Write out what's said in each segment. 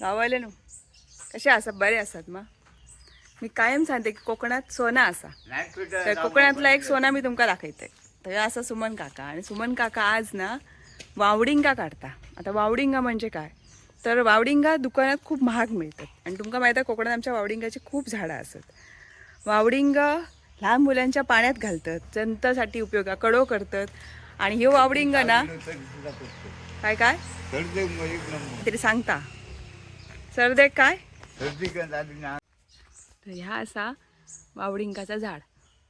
गावाले नु कसे असतात? बरे असतात मग मी कायम सांगते की कोकणात सोना असा. तर कोकणातला एक सोना मी तुमका दाखवते. तर असा सुमन काका. आणि सुमन काका आज ना वावडिंगा काढता. आता वावडिंगा म्हणजे काय? तर वावडिंगा दुकानात खूप महाग मिळतात. आणि तुमका माहिती आहे कोकणात आमच्या वावडिंगाची खूप झाडं असतात. वावडिंगा लहान मुलांच्या पाण्यात घालतात. जंतासाठी उपयोग कडो करतात. आणि ह्यो वावडिंगा ना काय काय? तरी सांगता. सरदे काय? तर ह्या असा वावडिंकाचा झाड.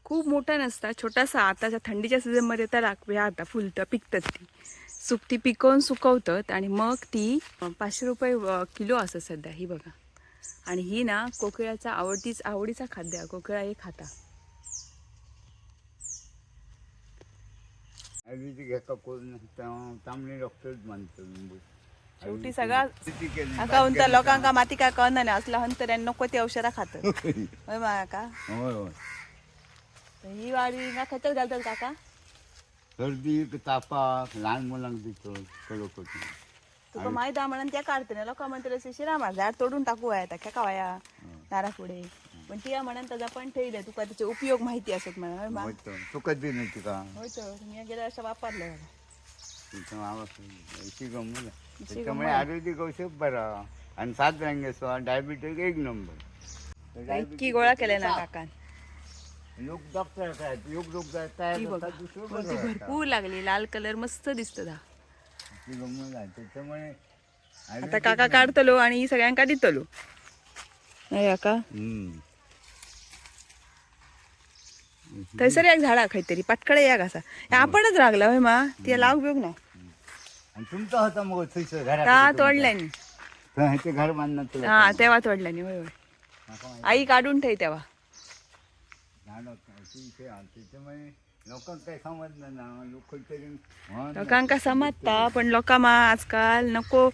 खूप मोठा नसता छोटासा. आताच्या थंडीच्या सीझनमध्ये त्याला ह्या आता फुलतं पिकतात ती. सुक ती पिकवून सुकवतात आणि मग ती पाचशे रुपये किलो असं सध्या. ही बघा. आणि ही ना कोकिळाचा आवडतीच आवडीचा खाद्य. कोकिळा हे खाता. तांबडी डॉक्टर म्हणतो शेवटी सगळा काका म्हणता लोकांका माती काय कळना नाही असला आणि नको ती औषधं खातात होय काका होय होय. ही वाडी ना खतच घालतात काका. सर्दी तापाक लहान मुलांक दितो कडक होती. तुका माहीत आहे म्हणून त्या काढते ना लोक म्हणतात शिरामा झाड तोडून टाकू आहे त्या का वाया नारा पुढे. पण ती म्हणून त्याचा पण ठेवले तुका त्याचे उपयोग माहिती असत म्हणा होय मा? होय तर तू कधी नाही तिका होय तर मी गेल्या वर्षा वापरलं तिथं आवाज त्याच्यामुळे. आयुर्वेदिक औषध बरा. आणि सात रंगेसो डायबिटीज एक नंबर इतकी गोळा केले ना काका लोक डॉक्टर योग बरं भरपूर लागली. लाल कलर मस्त दिसत त्याच्यामुळे आता काका काढतलो आणि ही सगळ्यांका दितलो. नाही काका. थंयसर एक झाडा खंयतरी पटकडे या कसा आपणच रागला होय मा. ती लाव उपयोग नाही. आणि तुमचा होता मग थंयसर तोडल्यानी ते घर बांधणार तुला हा तेव्हा तोडल्यानी होय होय. आई काढून ठेव तेव्हा झाड होतं. ती ते आहे. त्याच्यामुळे लोकांना काही समजलं ना लोक तरी म्हण. लोकांका समजता पण लोकां मा आजकाल नको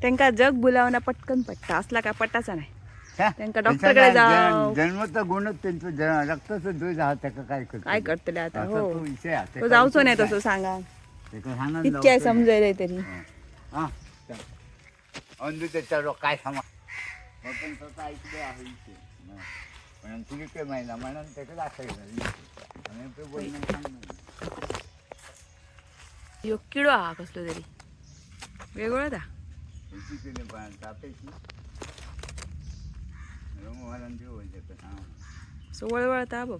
त्यांका जग बुलावना पटकन पटता असला काय पटाचा नाही हा? त्यांका डॉक्टरकडे त्याच्याला जाव. जन- जन्मचा गुणच त्यांचं ज- रक्ताचं दूध त्याका काय करतो काय करतले आता हो तो विषय. तो त्याका विषय नाही? तसं सांगा इतके लवकर. समजायला तरी हा अंधू त्याच्यावर काय समा मग पण स्वतः ऐकले आहे. हा. तुला काय माहिती म्हणून त्याकडे असायचं आणि ते बोलणं सांगणं. यो किडो हा कसलो तरी वेगळं दा केली पण तापायची रंगवालांची ती होईल त्याचं. हा. सो वळवळता बघ.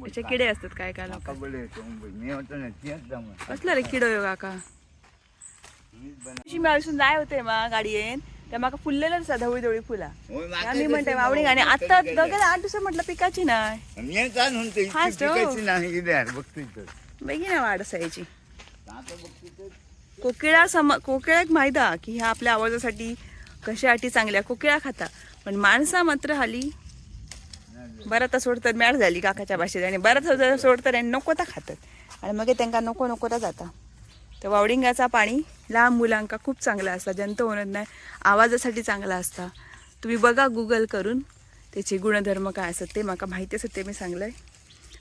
त्याचे किडे असतात काय काय लोक. मी. कसला रे किडो यो काका मी आयुष्यात जाय होते मा गाडयेन त्या माका फुललेलं असा धवळी धवळी फुला आम्ही म्हणते मावडी आणि आता दोघे आठ दिवसात म्हटलं पिकाची नाही मी हेच आणून ते इतकी हा, तो. पिकाची नाही गेली यार बघतो इथं. बेगी ना वाढ असायची आता बघतो तर कोकिळा सम कोकिळाक माहिती की ह्या आपल्या आवाजासाठी कशासाठी चांगल्या कोकिळा खाता पण माणसा मात्र हाली. बरं तर सोडतात मॅड झाली काकाच्या भाषेत आणि बरं तर सोडतात आणि नको तर खातात. आणि मग त्यांना नको नको तर जाता. तर वावडिंगाचा पाणी लहान मुलांका खूप चांगला असता जंत होणार नाही आवाजासाठी चांगला असता. तुम्ही बघा गुगल करून त्याचे गुणधर्म काय असतात ते माका माहिती असत ते मी सांगलंय.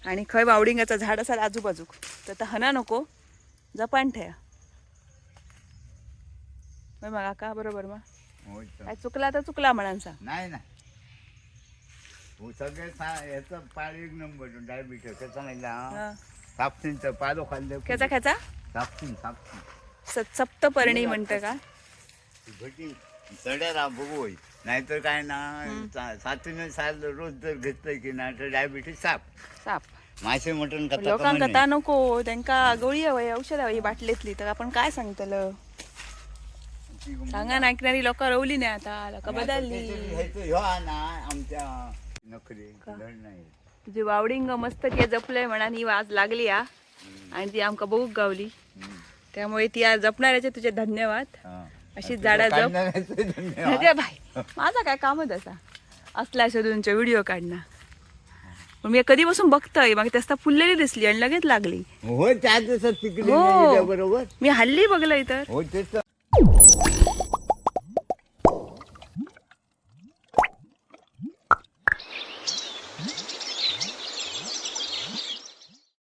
आणि खंय वावडिंगाचा झाड असाल आजूबाजूक तर आता हना नको जपान ठेया. होय मग का? बरोबर मग. काय चुकला तर चुकला म्हणांचा. नाही ना सगळे याचा एक नंबर डायबिटीस त्याचा नाही का. सापसीनचं पालो खाल्लं खेचा खेचा सापसीन सापसीन स- सप्तपर्णी म्हणतं का? घटी चढ्या राहा बघू होय नाहीतर काय ना सा- सातून साल रोज जर घेतलं की ना तर डायबिटीस साप. साप. मासे मटण खाता लोकांका कमी ता नको त्यांका गोळी हवंय औषध हवं बाटलीतली. तर आपण काय सांगतलं. सांगा ना ऐकणारी लोक रवली नाही आता लोक आता बदलली. त्याच्यात ह्यो हा ना आमच्या नखरे धड नाही तुझी वावडिंग मस्त के जपलंय म्हणा ही आज लागली हा. आणि ती आमका बघूक गावली. त्यामुळे ती आज जपणाऱ्याचे तुझे धन्यवाद. अशीच झाडं जप. अरे भाई माझा काय कामच असा असला शोधूनचे व्हिडिओ काढणं. पण मी कधीपासून बघतोय मग त्यास्ता फुललेली दिसली आणि लगेच लागली. हो चार दिवसात हो. बरोबर. मी हल्ली बघलंय तर. हो.